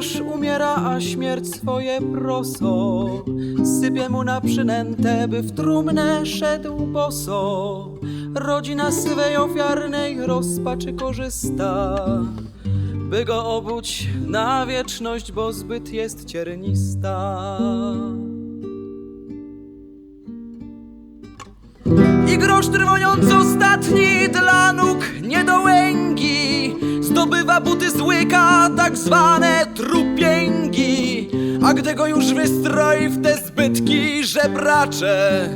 już umiera, a śmierć swoje proso. Sypie mu na przynętę, by w trumnę szedł boso. Rodzina swej ofiarnej rozpaczy korzysta. By go obuć na wieczność, bo zbyt jest ciernista. I grosz trwoniąc ostatni dla nóg niedołęgi Zdobywa buty z łyka, tak zwane trupięgi. A gdy go już wystroi w te zbytki żebracze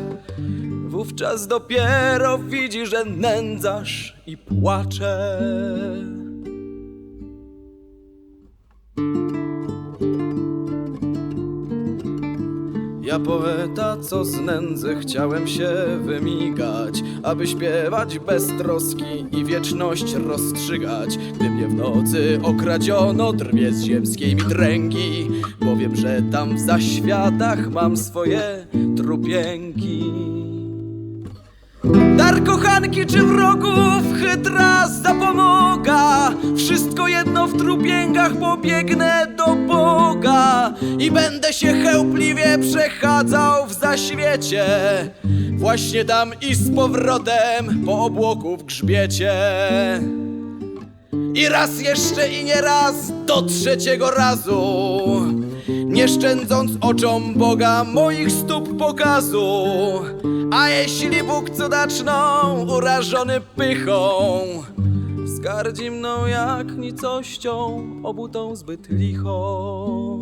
Wówczas dopiero widzi, że nędzarz i płacze Ja poeta, co z nędzy chciałem się wymigać Aby śpiewać bez troski i wieczność rozstrzygać. Gdy mnie w nocy okradziono drwie z ziemskiej mi dręgi Bo wiem, że tam w zaświatach mam swoje trupięgi Dar kochanki czy wrogów, chytra zapomoga? Wszystko jedno w trupięgach pobiegnę do Boga I będę się chełpliwie przechadzał w zaświecie. Właśnie tam i z powrotem po obłoku w grzbiecie. I raz jeszcze i nie raz do trzeciego razu Nie szczędząc oczom Boga moich stóp pokazu. A jeśli Bóg cudaczną urażony pychą Zgardzi mną jak nicością obutą zbyt licho.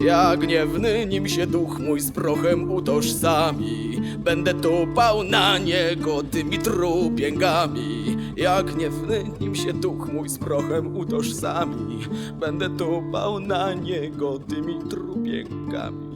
Jak gniewny nim się duch mój z prochem utożsami. Będę tupał na niego tymi trupięgami. Jak gniewny nim się duch mój z prochem utożsami. Będę tupał na niego tymi trupięgami